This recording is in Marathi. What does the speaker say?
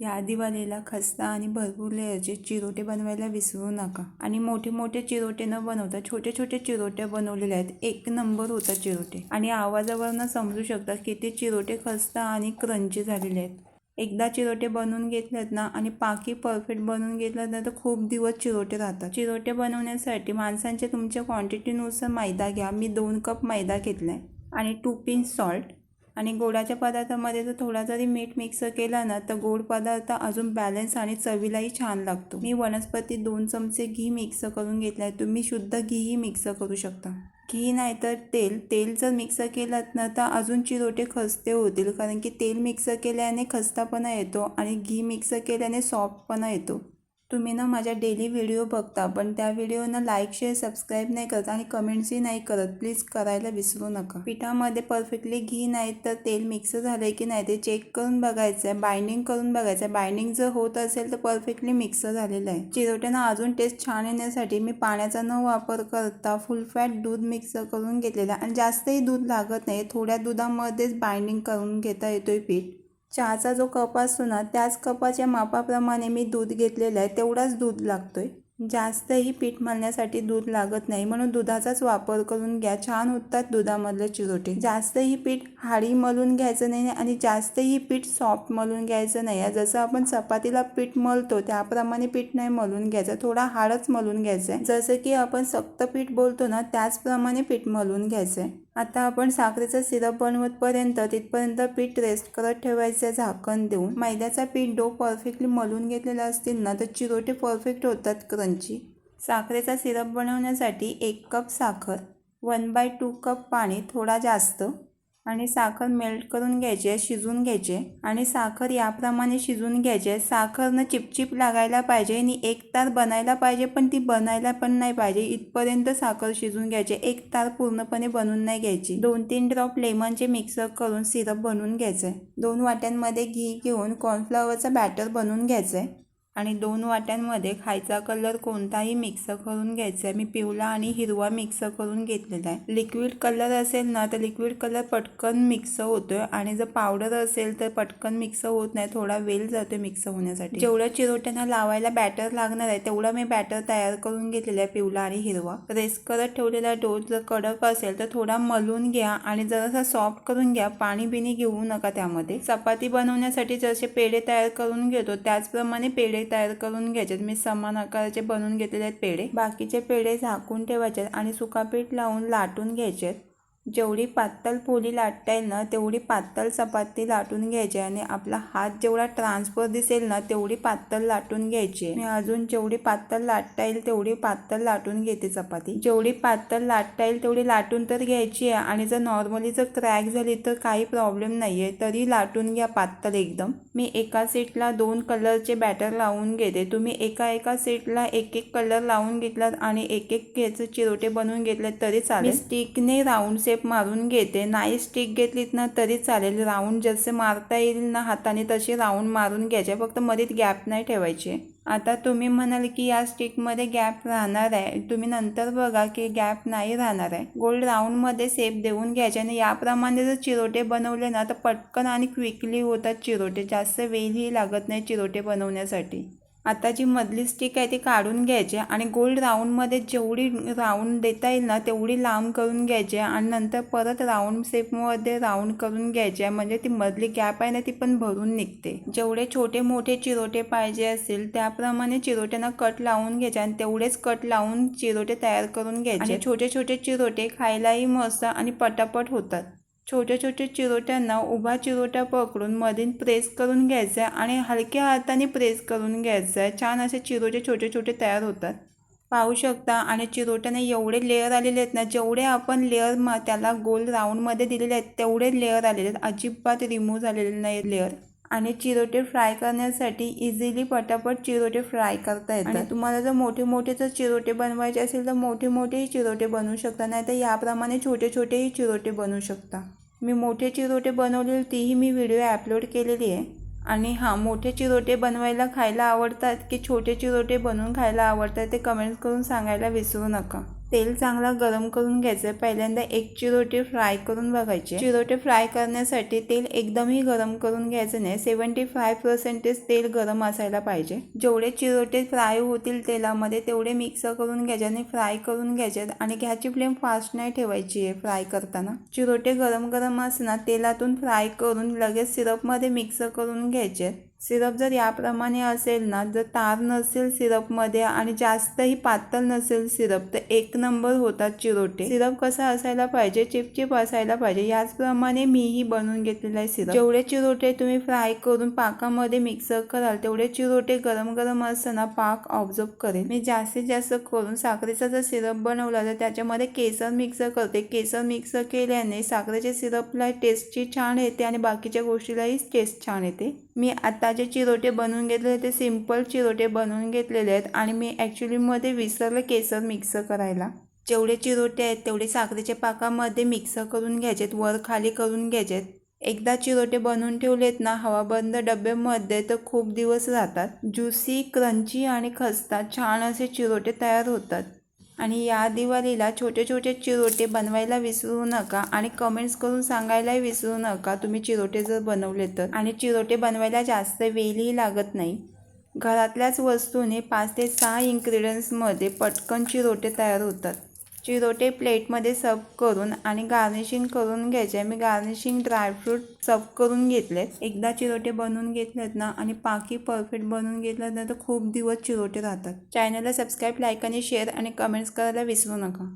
या दिवाळीला खस्ता आणि भरपूर लेअरचे चिरोटे बनवायला विसरू नका. आणि मोठे मोठे चिरोटे न बनवता छोटे छोटे चिरोटे बनवलेले आहेत. एक नंबर होता चिरोटे. आणि आवाजावरनं समजू शकता ते चिरोटे खस्ता आणि क्रंची झालेले आहेत. एकदा चिरोटे बनवून घेतलेत ना आणि पाकी परफेक्ट बनवून घेतलं ना तर खूप दिवस चिरोटे राहतात. चिरोटे बनवण्यासाठी माणसांच्या तुमच्या क्वांटिटीनुसार मैदा घ्या. मी दोन कप मैदा घेतला आहे आणि टू पिंच सॉल्ट आणि गोडाच्या पदार्थामध्ये जर थोडा जरी मीठ मिक्स केला ना तर गोड पदार्थ अजून बॅलन्स आणि चवीलाही छान लागतो. मी वनस्पती दोन चमचे घी मिक्स करून घेतला आहे तुम्ही शुद्ध घीही मिक्स करू शकता. घी नाही तर तेल. तेल जर मिक्स केलं ना तर अजून चिरोटे खस्ते होतील. कारण की तेल मिक्स केल्याने खस्तापणा येतो आणि घी मिक्स केल्याने सॉफ्टपणा येतो. तुम्ही ना माझ्या डेली व्हिडिओ बघता पण त्या व्हिडिओना लाईक शेअर सबस्क्राईब नाही करत आणि कमेंट्सही नाही करत. प्लीज करायला विसरू नका. पिठामध्ये परफेक्टली घी नाही तर तेल मिक्स झालं की नाही ते चेक करून बघायचं आहे बाइंडिंग करून बघायचं आहे बाइंडिंग जर होत असेल तर परफेक्टली मिक्स झालेलं आहे. चिरोट्यांना अजून टेस्ट छान येण्यासाठी मी पाण्याचा न वापर करता फुल फॅट दूध मिक्स करून घेतलेलं आहे. आणि जास्तही दूध लागत नाही थोड्या दुधामध्येच बाइंडिंग करून घेता येतोय पीठ. चहाचा जो कप असतो ना त्याच कपाच्या मापाप्रमाणे मी दूध घेतलेलं आहे तेवढाच दूध लागतो आहे जास्तही पीठ मळण्यासाठी दूध लागत नाही म्हणून दुधाचाच वापर करून घ्या. छान होतात दुधामधले चिरोटे. जास्तही पीठ हाडी मलून घ्यायचं नाही आणि जास्तही पीठ सॉफ्ट मलून घ्यायचं नाही. जसं आपण चपातीला पीठ मलतो त्याप्रमाणे पीठ नाही मलून घ्यायचं. थोडा हाडच मलून घ्यायचं आहे जसं की आपण सक्त पीठ बोलतो ना त्याचप्रमाणे पीठ मलून घ्यायचं आहे आता आपण साखरेचा सिरप बनवतपर्यंत तिथपर्यंत पीठ रेस्ट करत ठेवायचं झाकण देऊन. मैद्याचा पीठ डो परफेक्टली मलून घेतलेला असतील ना तर चिरोटे परफेक्ट होतात क्रंची साखरेचा सिरप बनवण्यासाठी एक कप साखर वन बाय टू कप पाणी थोडा जास्त. आणि साखर मेल्ट करून घ्यायची आहे शिजून घ्यायचे आणि साखर याप्रमाणे शिजून घ्यायची आहे. साखरनं चिपचिप लागायला पाहिजे आणि एक तार बनायला पाहिजे पण ती बनायला पण नाही पाहिजे. इथपर्यंत साखर शिजून घ्यायचे एक तार पूर्णपणे बनवून नाही घ्यायची. दोन तीन ड्रॉप लेमनचे मिक्सर करून सिरप बनवून घ्यायचं आहे. दोन वाट्यांमध्ये घी घेऊन कॉर्नफ्लॉवरचा बॅटर बनवून घ्यायचं आहे. आणि दोन वाट्यांमध्ये खायचा कलर कोणताही मिक्स करून घ्यायचा आहे. मी पिवळा आणि हिरवा मिक्स करून घेतलेला आहे. लिक्विड कलर असेल ना तर लिक्विड कलर पटकन मिक्स होतोय आणि जर पावडर असेल तर पटकन मिक्स होत नाही थोडा वेल जातोय मिक्स होण्यासाठी. जेवढ्या चिरोट्यांना लावायला बॅटर लागणार आहे तेवढा मी बॅटर तयार करून घेतलेला आहे पिवळा आणि हिरवा. रेस्ट करत ठेवलेला डोस जर कडक असेल तर थोडा मलून घ्या आणि जरासा सॉफ्ट करून घ्या. पाणी बिणी घेऊ नका त्यामध्ये. चपाती बनवण्यासाठी जसे पेढे तयार करून घेतो त्याचप्रमाणे पेढे तयार करून घ्यायचे मी समान आकाराचे बनवून घेतलेले आहेत पेढे. बाकीचे पेढे झाकून ठेवायचे आणि सुकापीठ लावून लाटून घ्यायचे जेवढी पातळ पोळी लाटता येईल ना तेवढी पातळ चपाती लाटून घ्यायची आणि आपला हात जेवढा ट्रान्सफर दिसेल ना तेवढी पातळ लाटून घ्यायची. मी अजून जेवढी पातळ लाटता येईल तेवढी पातळ लाटून घेते चपाती. जेवढी पातळ लाटता येईल तेवढी लाटून तर घ्यायची आहे आणि जर नॉर्मली जर क्रॅक झाली तर काही प्रॉब्लेम नाही आहे तरी लाटून घ्या पातळ एकदम. मी एका सीटला दोन कलरचे बॅटर लावून घेते. तुम्ही एका एका सीटला एक एक कलर लावून घेतलात आणि एक एक घ्यायचं चिरोटे बनवून घेतले तरी चालेल. स्टिकने राऊंड शेप मारून घेते. नाही स्टिक घेतलीत ना तरी चालेल. राऊंड जसे मारता येईल ना हाताने तसे राऊंड मारून घ्यायचे. फक्त मध्ये गॅप नाही ठेवायचे. आता तुम्ही म्हणाल की या स्टिकमध्ये गॅप राहणार आहे. तुम्ही नंतर बघा की गॅप नाही राहणार आहे. गोल्ड राऊंडमध्ये सेप देऊन घ्यायचे आणि याप्रमाणे जर चिरोटे बनवले ना तर पटकन आणि क्विकली होतात चिरोटे. जास्त वेळही लागत नाही चिरोटे बनवण्यासाठी. आता जी मधली स्टिक आहे ती काढून घ्यायची आणि गोल्ड राऊंडमध्ये जेवढी राऊंड देता येईल ना तेवढी लांब करून घ्यायची आणि नंतर परत राऊंड शेपमध्ये राऊंड करून घ्यायचे म्हणजे ती मधली गॅप आहे ना ती पण भरून निघते. जेवढे छोटे मोठे चिरोटे पाहिजे असतील त्याप्रमाणे चिरोट्यांना कट लावून घ्यायचे आणि तेवढेच कट लावून चिरोटे तयार करून घ्यायचे. छोटे छोटे चिरोटे खायलाही मस्त आणि पटापट होतात. छोट्या छोट्या चिरोट्यांना उभा चिरोटा पकडून मधीन प्रेस करून घ्यायचा आहे आणि हलक्या हाताने प्रेस करून घ्यायचा. आहे छान असे चिरोटे छोटे छोटे तयार होतात. पाहू शकता आणि चिरोट्याने एवढे लेअर आलेले आहेत ना जेवढे आपण लेअर मा त्याला गोल राऊंडमध्ये दिलेले आहेत तेवढे लेअर आलेले आहेत. अजिबात रिमूव्ह झालेले नाही लेअर आणि चिरोटे फ्राय करण्यासाठी इझिली पटापट चिरोटे फ्राय करता येतात. तुम्हाला जर मोठे मोठे जर चिरोटे बनवायचे असेल तर मोठे मोठेही चिरोटे बनवू शकता. नाही तर याप्रमाणे छोटे छोटेही चिरोटे बनवू शकता. मी मोठे चिरोटे बनवलेली तीही मी व्हिडिओ अपलोड केलेली आहे. आणि हां मोठे चिरोटे बनवायला खायला आवडतात की छोटे चिरोटे बनवून खायला आवडतात ते कमेंट करून सांगायला विसरू नका. तेल चांगला गरम करून घ्यायचं पहिल्यांदा एक चिरोटे फ्राय करून बघायचे. चिरोटे फ्राय करण्यासाठी तेल एकदमही गरम करून घ्यायचं नाही. सेवन्टी फाय पर्सेंटेज तेल गरम असायला पाहिजे. जेवढे चिरोटे फ्राय होतील तेलामध्ये तेवढे मिक्स करून घ्यायचे आणि फ्राय करून घ्यायचे आणि गॅसची फ्लेम फास्ट नाही ठेवायची आहे फ्राय करताना. चिरोटे गरम गरम असणार तेलातून फ्राय करून लगेच सिरपमध्ये मिक्स करून घ्यायचे. सिरप जर याप्रमाणे असेल ना जर तार नसेल सिरपमध्ये आणि जास्तही पातळ नसेल सिरप तर एक नंबर होतात चिरोटे. सिरप कसा असायला पाहिजे? चिपचिप असायला पाहिजे. याचप्रमाणे मीही बनवून घेतलेला आहे सिरप. जेवढे चिरोटे तुम्ही फ्राय करून पाकामध्ये मिक्सर कराल तेवढे चिरोटे गरम गरम असताना पाक ऑब्झर्व करेल मी जास्तीत जास्त करून साखरेचा जर सिरप बनवला तर त्याच्यामध्ये केसर मिक्सर करते. केसर मिक्सर केल्याने साखरेच्या सिरपला टेस्टची छान येते आणि बाकीच्या गोष्टीलाही टेस्ट छान येते. मी आता जे चिरोटे बनवून घेतले ते सिंपल चिरोटे बनवून घेतलेले आहेत आणि मी ॲक्च्युलीमध्ये विसरले केसर मिक्स करायला. जेवढे चिरोटे आहेत तेवढे साखरेच्या पाकामध्ये मिक्स करून घ्यायचेत वर खाली करून घ्यायचेत. एकदा चिरोटे बनवून ठेवलेत ना हवाबंद डब्यामध्ये तर खूप दिवस राहतात. ज्युसी क्रंची आणि खस्ता छान असे चिरोटे तयार होतात. आणि या दिवाळीला छोटे छोटे चिरोटे बनवायला विसरू नका आणि कमेंट्स करून सांगायलाही विसरू नका. तुम्ही चिरोटे जर बनवले तर. आणि चिरोटे बनवायला जास्त वेळही लागत नाही. घरातल्याच वस्तूने पाच ते सहा इन्ग्रेडियंट्समध्ये पटकन चिरोटे तयार होतात. चिरोटे प्लेटमध्ये सर्व करून आणि गार्निशिंग करून घ्यायचे. मी गार्निशिंग ड्रायफ्रूट सर्व करून घेतलेत एकदा चिरोटे बनवून घेतलेत ना आणि पाकी परफेक्ट बनवून घेतलं ना तर खूप दिवस चिरोटे राहतात. चॅनलला सबस्क्राईब लाईक आणि शेअर आणि कमेंट्स करायला विसरू नका.